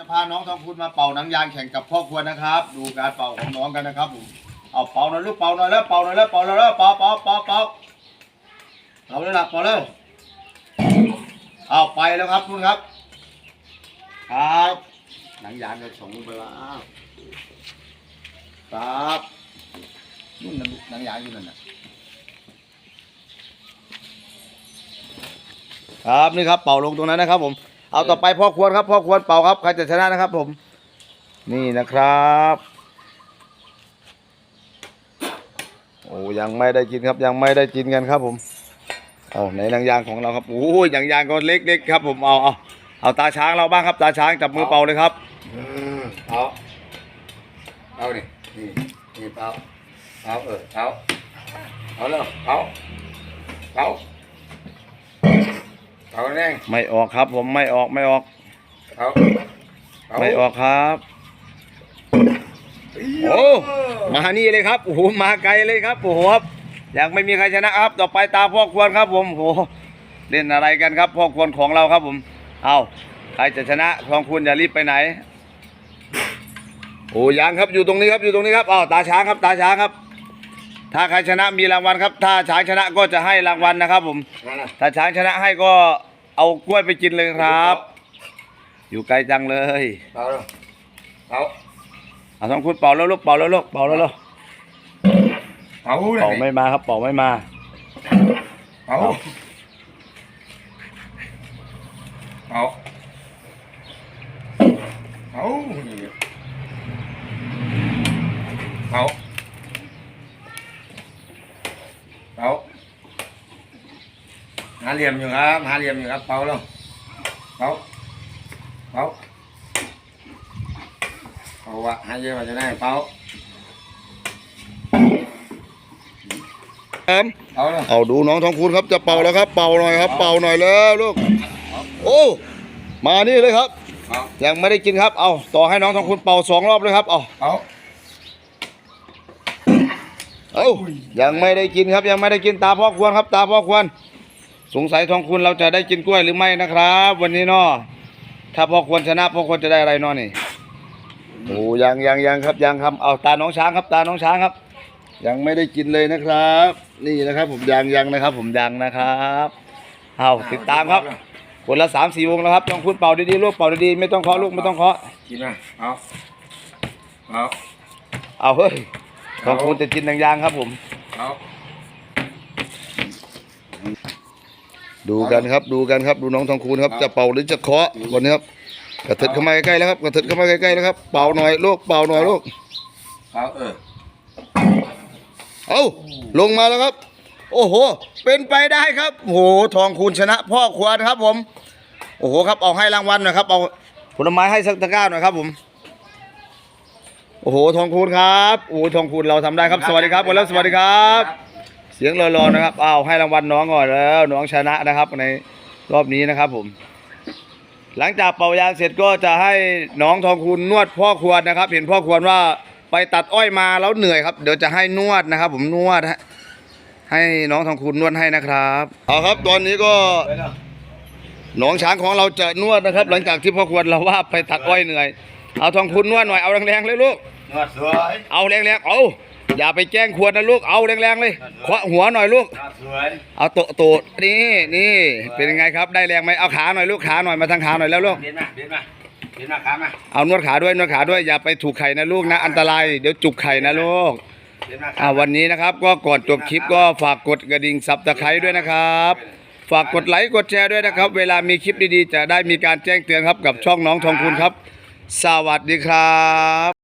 จะพาน้องทองคุณมาเป่าหนังยางแข่งกับพ่อครัวนะครับ ดูการเป่าของน้องกันนะครับผมเอาเป่าหน่อยลูกเป่าหน่อยแล้วเป่าหน่อยแล้วเป่าหน่อยแล้วเป่าเป่าเป่าเป่าเป่าเลยนะเป่าเลยเอาไปแล้วครับคุณครับครับหนังยางจะส่งไปแล้วครับนู่นหนังยางอยู่นั่นนะครับนี่ครับเป่าลงตรงนั้นนะครับผม เอาต่อไปพ่อควรครับพ่อควรเป่าครับใครจะชนะนะครับ ผม นี่นะครับ โอ้ยังไม่ได้กินครับ ยังไม่ได้กินกันครับ ผมเอาในนางยางของเราครับโอ้ยยางยางก็เล็กๆครับ ผมเอาเอาเอาตาช้างเราบ้างครับตาช้างจับมือเป่าเลยครับเอาเอานี่นี่นี่เอาเอาเออเอาเอาแล้วเอาเอา เอาแรงไม่ออกครับ ผมไม่ออกไม่ออก เอาเอาไม่ออกครับ โอ้มานี่เลยครับโอ้โหมาไกลเลยครับโอ้โหครับยังไม่มีใครชนะครับ ต่อไปตาพ่อควรครับ ผมโอ้โหเล่นอะไรกันครับพ่อควรของเราครับผม เอาใครจะชนะทองคุณอย่ารีบไปไหนโอ้ยังครับอยู่ตรงนี้ครับอยู่ตรงนี้ครับอ้าวตาช้างครับตาช้างครับ ถ้าใครชนะมีรางวัลครับ ถ้าช้างชนะก็จะให้รางวัลนะครับ ผมนั่นน่ะถ้าช้างชนะให้ก็เอากล้วยไปกินเลยครับ อยู่ไกลจังเลยเอาแล้วเอาเอาทองคุณเป่าแล้วลูกเป่าแล้วลูกเป่าแล้วลูกเอาเลยเป่าไม่มาครับเป่าไม่มาเอาเอาเอาเอา เอาหาเหลี่ยมอยู่ครับ หาเหลี่ยมอยู่ครับเป่าแล้วเป่าเป่าเอาวะหาเยอะกว่าจะได้เป่าครับเอาแล้วเอาดูน้องทองคุณครับจะเป่าแล้วครับ เป่าหน่อยครับ เป่าหน่อยแล้วลูก โอ้ มานี่เลยครับเอายังไม่ได้กินครับ เอาต่อให้น้องทองคุณเป่าสองรอบเลยครับ เอาเอา เอายังไม่ได้กินครับยังไม่ได้กินตาพ่อควรครับ ตาพ่อควร สงสัยทองคุณเราจะได้กินกล้วยหรือไม่นะครับ วันนี้เนาะถ้าพ่อควรชนะพ่อควรจะได้อะไรเนาะนี่โอ้ยังยังยังครับยังครับเอาตาน้องช้างครับ ตาน้องช้างครับ ยังไม่ได้กินเลยนะครับ นี่นะครับ ผมยังยังนะครับ ผมยังนะครับเอาติดตามครับคนละสามสี่วงแล้วครับต้องคุณเป่าดีๆลูกเป่าดีๆไม่ต้องเคาะลูกไม่ต้องเคาะกินนะเอาเอาเอาเฮ้ย ทองคุณจะกินยางๆครับผมเอาดูกันครับดูกันครับดูน้องทองคูณครับจะเป่าหรือจะเคาะวันนี้ครับกระเถิดเข้ามาใกล้ๆแล้วครับกระเถิดเข้ามาใกล้ๆแล้วครับเป่าหน่อยลูกเป่าหน่อยลูกเอาเออเอาลงมาแล้วครับ โอ้โห เป็นไปได้ครับโอ้โหทองคูณชนะ พ่อควรครับผม โอ้โหครับเอาให้รางวัลหน่อยครับเอาผลไม้ให้สักตะกร้าหน่อยครับผม โอ้โหทองคูณครับโอ้โหทองคูณเราทำได้ครับสวัสดีครับวันแล้วสวัสดีครับ เสียงรอๆนะครับอ้าวให้รางวัลน้องก่อนแล้ว น้องชนะนะครับในรอบนี้นะครับผม หลังจากเป่ายางเสร็จก็จะให้น้องทองคุณนวดพ่อควรนะครับ เห็นพ่อควรว่าไปตัดอ้อยมาแล้วเหนื่อยครับ เดี๋ยวจะให้นวดนะครับ ผมนวดฮะให้น้องทองคุณนวดให้นะครับเอาครับ ตอนนี้ก็น้องช้างของเราจะนวดนะครับ หลังจากที่พ่อควรเราว่าไปตัดอ้อยเหนื่อยเอาทองคุณนวดหน่อย เอาแรงๆเลยลูก นวดสวยเอาแรงๆเอาอย่าไปแกล้งควรนะลูกเอาแรงๆเลยเคาะหัวหน่อยลูกนวดสวยเอาโตะโตะนี่นี่เป็นยังไงครับได้แรงไหมเอาขาหน่อยลูกขาหน่อยมาทางขาหน่อยแล้วลูกเบียนมาเบียนมาเบียนมาขามาเอานวดขาด้วยนวดขาด้วยอย่าไปถูกไข่นะลูกนะ อันตรายเดี๋ยวจุกไข่นะลูกเบียนมาอ่าวันนี้นะครับก็ก่อนจบคลิปก็ฝากกดกระดิ่งสับตะไคร้ด้วยนะครับ ฝากกดไลค์กดแชร์ด้วยนะครับ เวลามีคลิปดีๆ จะได้มีการแจ้งเตือนครับกับช่องน้องทองคุณครับ สวัสดีครับ